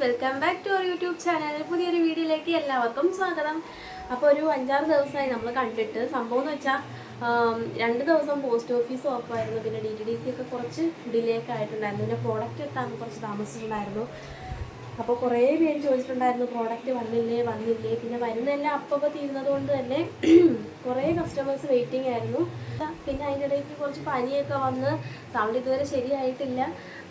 Welcome back to our YouTube channel. പുതിയൊരു വീഡിയോയിലേക്ക് എല്ലാവർക്കും സ്വാഗതം. അപ്പോൾ ഒരു അഞ്ചാറ് ദിവസമായി നമ്മൾ കണ്ടിട്ട് സംഭവം എന്ന് വെച്ചാൽ രണ്ട് ദിവസം പോസ്റ്റ് ഓഫീസ് ഓഫായിരുന്നു പിന്നെ ഡി ടി ഡി സി ഒക്കെ കുറച്ച് ഡിലേ ഒക്കെ ആയിട്ടുണ്ടായിരുന്നു. പിന്നെ പ്രോഡക്റ്റ് എത്താൻ കുറച്ച് താമസിച്ചിട്ടുണ്ടായിരുന്നു അപ്പോൾ കുറേ പേര് ചോദിച്ചിട്ടുണ്ടായിരുന്നു പ്രോഡക്റ്റ് വന്നില്ലേ വന്നില്ലേ. പിന്നെ വരുന്നതെല്ലാം അപ്പോൾ തീരുന്നത് കൊണ്ട് തന്നെ കുറേ കസ്റ്റമേഴ്സ് വെയിറ്റിംഗ് ആയിരുന്നു. പിന്നെ അതിന്റെ ഇടയ്ക്ക് കുറച്ച് പനിയൊക്കെ വന്ന് സൗണ്ട് ഇതുവരെ ശരിയായിട്ടില്ല.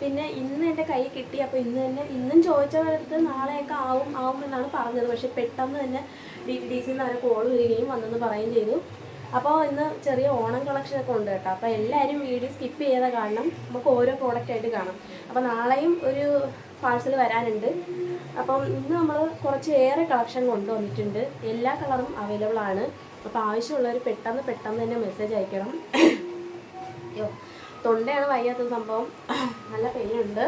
പിന്നെ ഇന്ന് എന്റെ കൈ കിട്ടി. അപ്പോൾ ഇന്ന് തന്നെ ഇന്നും ചോദിച്ചവരടുത്ത് നാളെയൊക്കെ ആവും ആവും എന്നാണ് പറഞ്ഞത്. പക്ഷേ പെട്ടെന്ന് തന്നെ ഡി ടി ഡി സിന്ന് അവരെ കോൾ വരികയും വന്നെന്ന് പറയുകയും ചെയ്തു. അപ്പോൾ ഇന്ന് ചെറിയ ഓണം കളക്ഷൻ ഒക്കെ ഉണ്ട് കേട്ടോ. അപ്പോൾ എല്ലാവരും വീഡിയോ സ്കിപ്പ് ചെയ്യാതെ കാണണം. നമുക്ക് ഓരോ പ്രോഡക്റ്റ് ആയിട്ട് കാണാം. അപ്പോൾ നാളെയും ഒരു പാഴ്സൽ വരാനുണ്ട്. അപ്പം ഇന്ന് നമ്മൾ കുറച്ച് ഏറെ കളക്ഷൻ കൊണ്ടുവന്നിട്ടുണ്ട്. എല്ലാ കളറും അവൈലബിൾ ആണ്. അപ്പോൾ ആവശ്യമുള്ളവർ പെട്ടെന്ന് പെട്ടെന്ന് തന്നെ മെസ്സേജ് അയക്കണം. അയ്യോ തൊണ്ടയാണ് വയ്യാത്ത സംഭവം. നല്ല പെയിനുണ്ട്.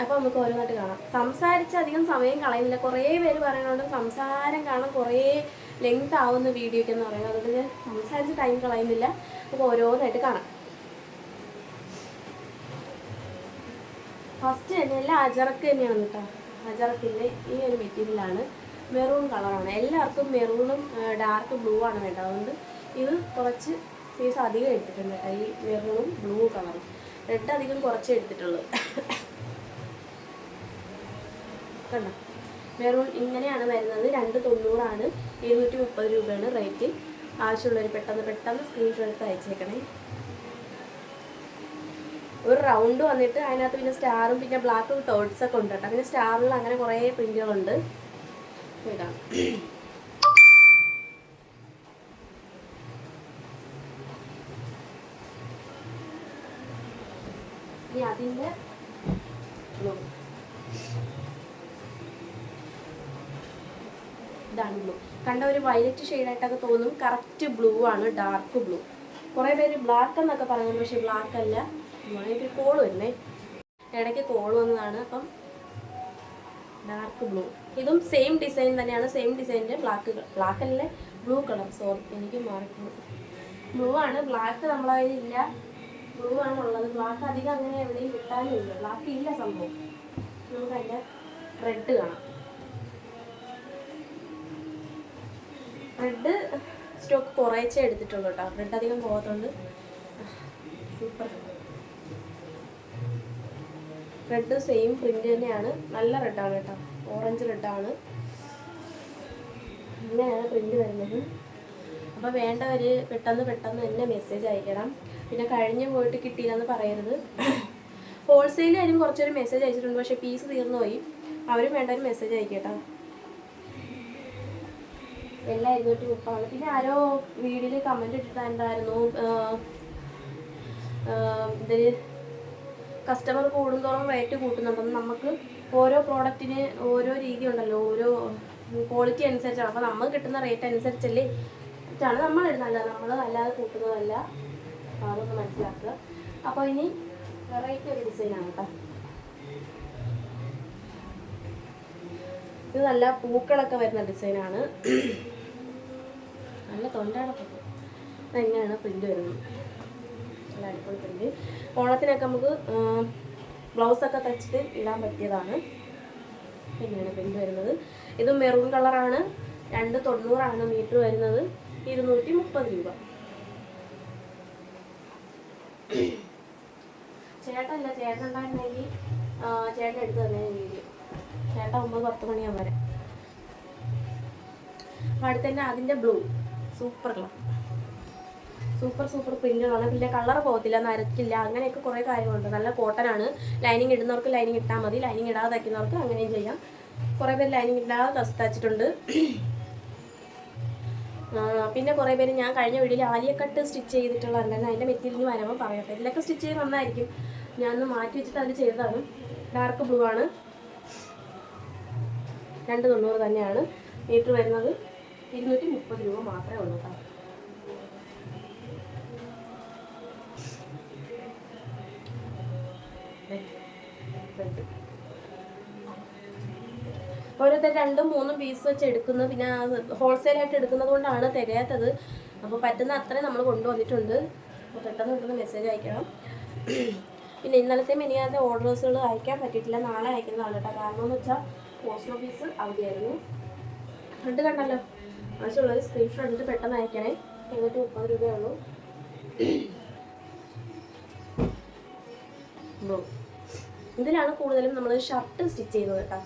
അപ്പോൾ നമുക്ക് ഓരോന്നായിട്ട് കാണാം. സംസാരിച്ച് അധികം സമയം കളയുന്നില്ല. കുറേ പേര് പറയുന്നുണ്ട് സംസാരം കാണാൻ കുറേ ലെങ്ത് ആവുന്ന വീഡിയോയ്ക്ക് എന്ന് പറയുന്നത്. അതുകൊണ്ട് ഞാൻ സംസാരിച്ച് ടൈം കളയുന്നില്ല. അപ്പോൾ ഓരോന്നായിട്ട് കാണാം. ഫസ്റ്റ് തന്നെ എല്ലാം അജറക്ക് തന്നെയാണ് കേട്ടോ. അജറക്കിന്റെ ഈ ഒരു മെറ്റീരിയലാണ് മെറൂൺ കളറാണ് എല്ലാവർക്കും മെറൂണും ഡാർക്ക് ബ്ലൂ ആണ് വേണ്ടത്. അതുകൊണ്ട് ഇത് കുറച്ച് പീസ് അധികം എടുത്തിട്ടുണ്ട്. കേട്ടോ ഈ മെറൂണും ബ്ലൂ കളറും റെഡ് അധികം കുറച്ച് എടുത്തിട്ടുള്ളൂ. കണ്ടോ? മെറൂൺ ഇങ്ങനെയാണ് വരുന്നത്. രണ്ട് തൊണ്ണൂറാണ്. ഇരുന്നൂറ്റി മുപ്പത് രൂപയാണ് റേറ്റ് ആവശ്യമുള്ളവർ പെട്ടെന്ന് പെട്ടെന്ന് സ്ക്രീൻഷോട്ട് അയച്ചേക്കണേ. ഒരു റൗണ്ട് വന്നിട്ട് അതിനകത്ത് പിന്നെ സ്റ്റാറും പിന്നെ ബ്ലാക്ക് ടോട്ട്സ് ഒക്കെ ഉണ്ട് കേട്ടോ. പിന്നെ സ്റ്റാറിൽ അങ്ങനെ കുറേ പ്രിന്റുകളുണ്ട് ഇതാണ്. ഇതാണ് ബ്ലൂ കണ്ട ഒരു വയലറ്റ് ഷെയ്ഡായിട്ടൊക്കെ തോന്നും. കറക്റ്റ് ബ്ലൂ ആണ് ഡാർക്ക് ബ്ലൂ കുറേ പേര് ബ്ലാക്ക് എന്നൊക്കെ പറയുന്നത് പക്ഷേ ബ്ലാക്ക് അല്ല. എനിക്ക് കോൾ വരുന്നേ. ഇടയ്ക്ക് കോൾ വന്നതാണ് അപ്പം ഡാർക്ക് ബ്ലൂ ഇതും സെയിം ഡിസൈൻ തന്നെയാണ് സെയിം ഡിസൈനിന്റെ ബ്ലാക്ക് ബ്ലാക്ക് അല്ലേ? ബ്ലൂ കളർ സോറി എനിക്ക് മാറിപ്പോയി ബ്ലൂ ആണ്. ബ്ലാക്ക് നമ്മളെ കയ്യിലില്ല ബ്ലൂ ആണ് ഉള്ളത്. ബ്ലാക്ക് അധികം അങ്ങനെ എവിടെയും കിട്ടാനും ഇല്ല. ബ്ലാക്ക് ഇല്ല സംഭവം. നമുക്ക് അതിന്റെ റെഡ് കാണാം. റെഡ് സ്റ്റോക്ക് കുറേച്ചേ എടുത്തിട്ടുള്ളൂ കേട്ടോ. രണ്ടധികം അധികം പോകാത്തതുകൊണ്ട് സൂപ്പർ റെഡ് സെയിം പ്രിന്റ് തന്നെയാണ്. നല്ല റെഡാണ് കേട്ടോ. ഓറഞ്ച് റെഡാണ് ഇങ്ങനെയാണ് പ്രിന്റ് വരുന്നത്. അപ്പോൾ വേണ്ടവർ പെട്ടെന്ന് പെട്ടെന്ന് തന്നെ മെസ്സേജ് അയക്കണം. പിന്നെ കഴിഞ്ഞ് പോയിട്ട് കിട്ടിയില്ലെന്ന് പറയരുത്. ഹോൾസെയിലായാലും കുറച്ചൊരു മെസ്സേജ് അയച്ചിട്ടുണ്ട്. പക്ഷേ പീസ് തീർന്നുപോയി. അവരും ഒരു മെസ്സേജ് അയക്കട്ടോ എല്ലാം ഇരുന്നൂറ്റി മുപ്പതാണ് പിന്നെ ആരോ വീഡിയോയിൽ കമന്റ് ഇട്ടിട്ടുണ്ടായിരുന്നു ഇതിൽ കസ്റ്റമർ കൂടുന്തോറും റേറ്റ് കൂട്ടുന്നുണ്ടെന്ന് നമുക്ക് ഓരോ പ്രോഡക്റ്റിന് ഓരോ രീതി ഉണ്ടല്ലോ. ഓരോ ക്വാളിറ്റി അനുസരിച്ചാണ്. അപ്പോൾ നമ്മൾ കിട്ടുന്ന റേറ്റ് അനുസരിച്ചല്ലേ ാണ് നമ്മൾ ഇടുന്നത് നമ്മൾ അല്ലാതെ കൂട്ടുന്നതല്ല. അതൊന്ന് മനസ്സിലാക്കുക. അപ്പോൾ ഇനി വെറൈറ്റി ഒരു ഡിസൈനാണ് കേട്ടോ ഇത് നല്ല പൂക്കളൊക്കെ വരുന്ന ഡിസൈനാണ് നല്ല തൊണ്ടടപ്പൊക്കെ അതെങ്ങനെയാണ് പ്രിന്റ് വരുന്നത്? നല്ല അടിപൊളി പ്രിന്റ് ഓണത്തിനൊക്കെ നമുക്ക് ബ്ലൗസൊക്കെ തച്ചിട്ട് ഇടാൻ പറ്റിയതാണ്. ഇങ്ങനെയാണ് പ്രിന്റ് വരുന്നത്. ഇത് മെറൂൺ കളറാണ് രണ്ട് തൊണ്ണൂറാണ് മീറ്റർ വരുന്നത്. ഇരുന്നൂറ്റി മുപ്പത് രൂപ. ചേട്ടല്ല ചേട്ടൻ ഉണ്ടായിരുന്നെങ്കിൽ ചേട്ടൻ എടുത്ത് തന്നെ വീഡിയോ ചേട്ടൻ ഒമ്പത് പത്ത് മണിയാകും വരെ. അടുത്തന്നെ അടുത്ത് തന്നെ അതിന്റെ ബ്ലൂ സൂപ്പർ സൂപ്പർ സൂപ്പർ പ്രിന്റുകളാണ്. പിന്നെ കളർ പോകത്തില്ല നരക്കില്ല അങ്ങനെയൊക്കെ കുറേ കാര്യങ്ങളുണ്ട്. നല്ല കോട്ടൺ ആണ് ലൈനിങ് ഇടുന്നവർക്ക് ലൈനിങ് ഇട്ടാൽ മതി. ലൈനിങ് ഇടാതെ തയ്ക്കുന്നവർക്ക് അങ്ങനെയും ചെയ്യാം. കുറേ പേര് ലൈനിങ് ഇടാതെ തച്ചിട്ടുണ്ട് പിന്നെ കുറേ പേര് ഞാൻ കഴിഞ്ഞ വീഡിയോയിൽ ആലിയക്കട്ട് സ്റ്റിച്ച് ചെയ്തിട്ടുള്ളതുണ്ടായിരുന്നു അതിന്റെ മെറ്റീരിയലിന് വരുമ്പോൾ പറയാം ഇതിലൊക്കെ സ്റ്റിച്ച് ചെയ്ത് നന്നായിരിക്കും. ഞാൻ ഒന്ന് മാറ്റി വെച്ചിട്ട് അതിൽ ചെയ്തതാണ്. ഡാർക്ക് ബ്ലൂ ആണ്. രണ്ട് തൊണ്ണൂറ് തന്നെയാണ് മീറ്റർ വരുന്നത്. ഇരുന്നൂറ്റി മുപ്പത് രൂപ മാത്രമേ ഉള്ളൂ കേട്ടോ. ഓരോരുത്തർ രണ്ടും മൂന്നും പീസ് വെച്ച് എടുക്കുന്നത്. പിന്നെ ഹോൾസെയിൽ ആയിട്ട് എടുക്കുന്നത് കൊണ്ടാണ് തികയാത്തത്. അപ്പോൾ പറ്റുന്ന അത്രയും നമ്മൾ കൊണ്ടുവന്നിട്ടുണ്ട്. അപ്പോൾ പെട്ടെന്ന് പെട്ടെന്ന് മെസ്സേജ് അയക്കണം. പിന്നെ ഇന്നലത്തെ മിനിയാതെ ഓർഡേഴ്സുകൾ അയക്കാൻ പറ്റിയിട്ടില്ല. നാളെ അയക്കുന്നതാണ് കേട്ടോ. കാരണം എന്ന് വെച്ചാൽ പോസ്റ്റ് ഓഫീസ് അവധിയായിരുന്നു. ഫ്രണ്ട് കണ്ടല്ലോ. ആവശ്യമുള്ളൊരു സ്ക്രീൻഷോട്ട് എടുത്ത് പെട്ടെന്ന് അയക്കണേ. എഴുന്നൂറ്റി മുപ്പത് രൂപയുള്ളൂ. ഇതിലാണ് കൂടുതലും നമ്മൾ ഷർട്ട് സ്റ്റിച്ച് ചെയ്യുന്നത് കേട്ടോ.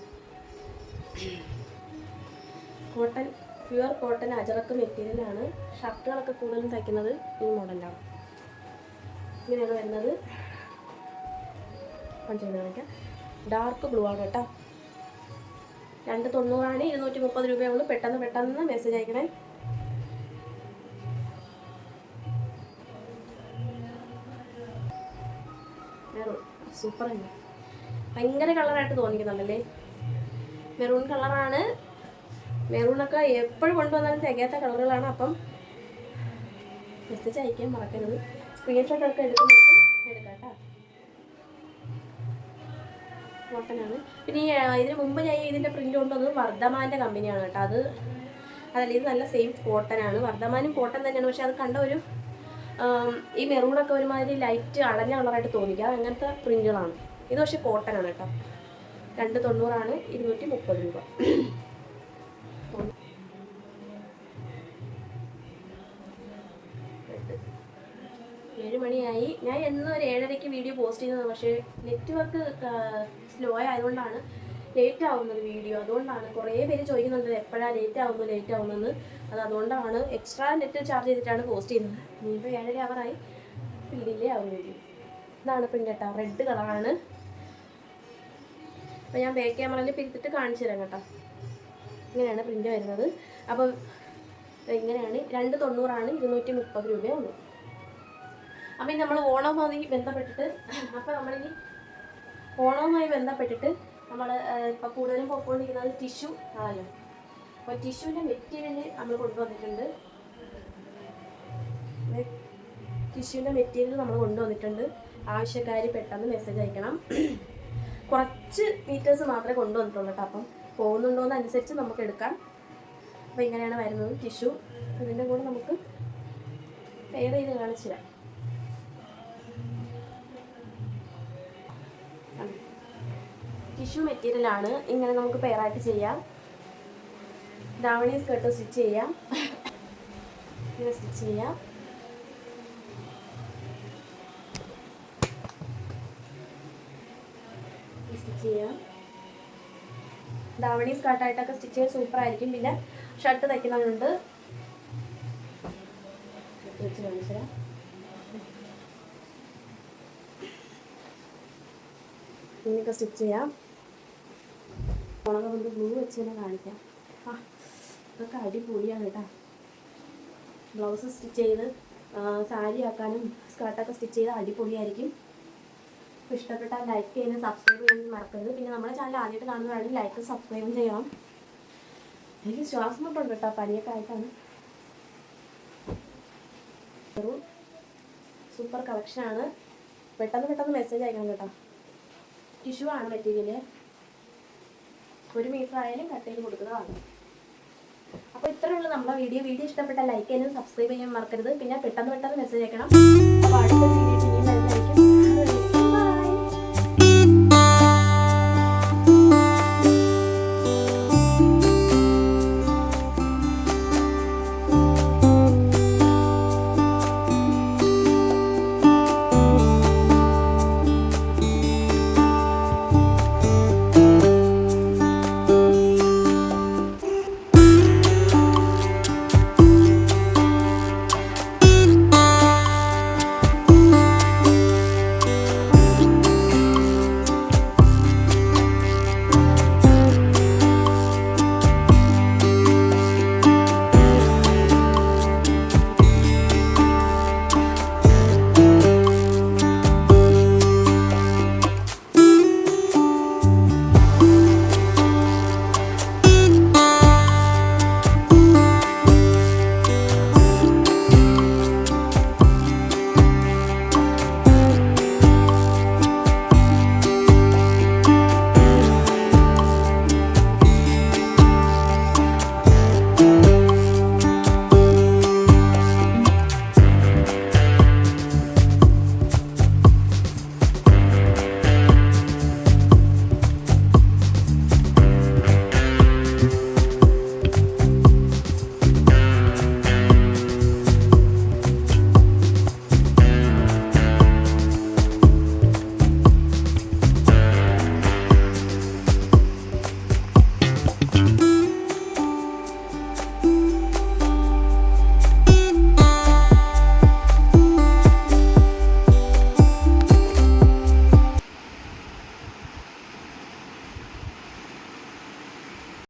കോട്ടൺ പ്യുവർ കോട്ടൺ അജറക്ക് മെറ്റീരിയലാണ് ഷർട്ടുകളൊക്കെ കൂടുതലും തയ്ക്കുന്നത് ഈ മോഡലാണ് ഇങ്ങനെയാണ് വരുന്നത്. ഡാർക്ക് ബ്ലൂ ആണ് കേട്ടോ. രണ്ട് തൊണ്ണൂറാണ് ഇരുന്നൂറ്റി മുപ്പത് രൂപയുള്ളൂ. പെട്ടെന്ന് പെട്ടെന്ന് മെസ്സേജ് അയക്കണേ. സൂപ്പർ ഭയങ്കര കളറായിട്ട് തോന്നിക്കുന്നുണ്ടല്ലേ? മെറൂൺ കളറാണ് മെറൂണൊക്കെ എപ്പോഴും കൊണ്ടുവന്നാലും തികയാത്ത കളറുകളാണ് അപ്പം മെസ്സേജ് അയക്കാൻ മറക്കരുത്. സ്ക്രീൻഷോട്ട് ഒക്കെ കോട്ടനാണ് പിന്നെ ഈ, ഇതിന് മുമ്പ് ഞാൻ ഇതിന്റെ പ്രിന്റ് കൊണ്ടുവന്നത് വർദ്ധമാന്റെ കമ്പനിയാണ് കേട്ടോ. അത് അതല്ല ഇത് നല്ല സെയിം കോട്ടനാണ് വർദ്ധമാനും കോട്ടൺ തന്നെയാണ്. പക്ഷെ അത് കണ്ട ഒരു ഈ മെറൂണൊക്കെ ഒരുമാതിരി ലൈറ്റ് അടഞ്ഞ കളറായിട്ട് തോന്നിക്കുക. അങ്ങനത്തെ പ്രിന്റുകളാണ് ഇത് പക്ഷേ കോട്ടനാണ് കേട്ടോ. രണ്ട് തൊണ്ണൂറാണ് ഇരുന്നൂറ്റി മുപ്പത് രൂപ. ഏഴ് മണിയായി. ഞാൻ എന്നും ഒരു ഏഴരയ്ക്ക് വീഡിയോ പോസ്റ്റ് ചെയ്യുന്നത് പക്ഷേ നെറ്റ്വർക്ക് സ്ലോ ആയതുകൊണ്ടാണ് ലേറ്റ് ആവുന്നത് വീഡിയോ. അതുകൊണ്ടാണ് കുറേ പേര് ചോദിക്കുന്നുണ്ട് എപ്പോഴാണ് ലേറ്റ് ആവുന്നു ലേറ്റ് ആവുന്നതെന്ന് അത് അതുകൊണ്ടാണ് എക്സ്ട്രാ നെറ്റ് ചാർജ് ചെയ്തിട്ടാണ് പോസ്റ്റ് ചെയ്യുന്നത്. ഇനിയിപ്പോൾ ഏഴര അവറായി ഡിലേ ആവും വീഡിയോ ഇതാണ് പ്രിന്റ് കേട്ടോ. റെഡ് കളറാണ് അപ്പോൾ ഞാൻ ബാക്ക് ക്യാമറയിൽ പിരിത്തിട്ട് കാണിച്ചു തരാം കേട്ടോ. ഇങ്ങനെയാണ് പ്രിന്റ് വരുന്നത്. അപ്പോൾ ഇങ്ങനെയാണ് രണ്ട് തൊണ്ണൂറാണ് ഇരുന്നൂറ്റി മുപ്പത് രൂപയുള്ളൂ അപ്പം ഇനി നമ്മൾ ഓണവുമായി ബന്ധപ്പെട്ടിട്ട് അപ്പം നമ്മളിനി ഓണവുമായി ബന്ധപ്പെട്ടിട്ട് നമ്മൾ ഇപ്പോൾ കൂടുതലും പോയിക്കൊണ്ടിരിക്കുന്നത് ടിഷ്യു ആണല്ലോ അപ്പോൾ ടിഷ്യൂവിന്റെ മെറ്റീരിയൽ നമ്മൾ കൊണ്ടുവന്നിട്ടുണ്ട്. ടിഷ്യൂവിന്റെ മെറ്റീരിയൽ നമ്മൾ കൊണ്ടുവന്നിട്ടുണ്ട്. ആവശ്യക്കാർ പെട്ടെന്ന് മെസ്സേജ് അയക്കണം. കുറച്ച് മീറ്റേഴ്സ് മാത്രമേ കൊണ്ടുവന്നിട്ടുള്ളൂ കേട്ടോ അപ്പം. പോകുന്നുണ്ടോ എന്നനുസരിച്ച് നമുക്ക് എടുക്കാം. അപ്പോൾ ഇങ്ങനെയാണ് വരുന്നത് ടിഷ്യൂ. ഇതിന്റെ കൂടെ നമുക്ക് പെയർ ചെയ്ത് കാണിച്ചു തരാം. ടിഷ്യൂ മെറ്റീരിയലാണ് ഇങ്ങനെ നമുക്ക് പെയറായിട്ട് ചെയ്യാം. ദാവണി സ്കേർട്ട് സ്റ്റിച്ച് ചെയ്യാം. ഇങ്ങനെ സ്റ്റിച്ച് ചെയ്യാം. സ്റ്റിച്ച് ചെയ്യാം. ദാവണി സ്കേർട്ടായിട്ടൊക്കെ സ്റ്റിച്ച് ചെയ്യാൻ സൂപ്പർ ആയിരിക്കും. പിന്നെ ഷർട്ട് തയ്ക്കുന്നവരുണ്ട്. സ്റ്റിച്ച് ചെയ്യാം. മുളക് കൊണ്ട് ഗ്ലൂ വെച്ച് തന്നെ കാണിക്കാം. ആ ഇതൊക്കെ അടിപൊളിയാണ് കേട്ടോ. ബ്ലൗസ് സ്റ്റിച്ച് ചെയ്ത് സാരി ആക്കാനും സ്കേർട്ടൊക്കെ സ്റ്റിച്ച് ചെയ്ത് അടിപൊളിയായിരിക്കും. അപ്പോൾ ഇഷ്ടപ്പെട്ടാൽ ലൈക്ക് ചെയ്യാനും സബ്സ്ക്രൈബ് ചെയ്യാൻ മറക്കരുത്. പിന്നെ നമ്മുടെ ചാനൽ ആദ്യമായിട്ട് കാണുന്നതാണെങ്കിൽ ലൈക്ക് സബ്സ്ക്രൈബും ചെയ്യണം. എനിക്ക് ശ്വാസം മുട്ടുണ്ട് കേട്ടോ പനിയൊക്കെ ആയിട്ടാണ്. സൂപ്പർ കളക്ഷനാണ് പെട്ടെന്ന് പെട്ടെന്ന് മെസ്സേജ് അയക്കണം കേട്ടോ. ടിഷ്യൂ ആണ് മെറ്റീരിയൽ ഒരു മീറ്റർ ആയാലും കട്ട് ചെയ്ത് കൊടുക്കുന്നതാണ് അപ്പോൾ ഉള്ളൂ നമ്മുടെ വീഡിയോ. വീഡിയോ ഇഷ്ടപ്പെട്ട ലൈക്ക് ചെയ്യാനും സബ്സ്ക്രൈബ് ചെയ്യാൻ മറക്കരുത്. പിന്നെ പെട്ടെന്ന് പെട്ടെന്ന് മെസ്സേജ് അയക്കണം. അപ്പോൾ അടുത്ത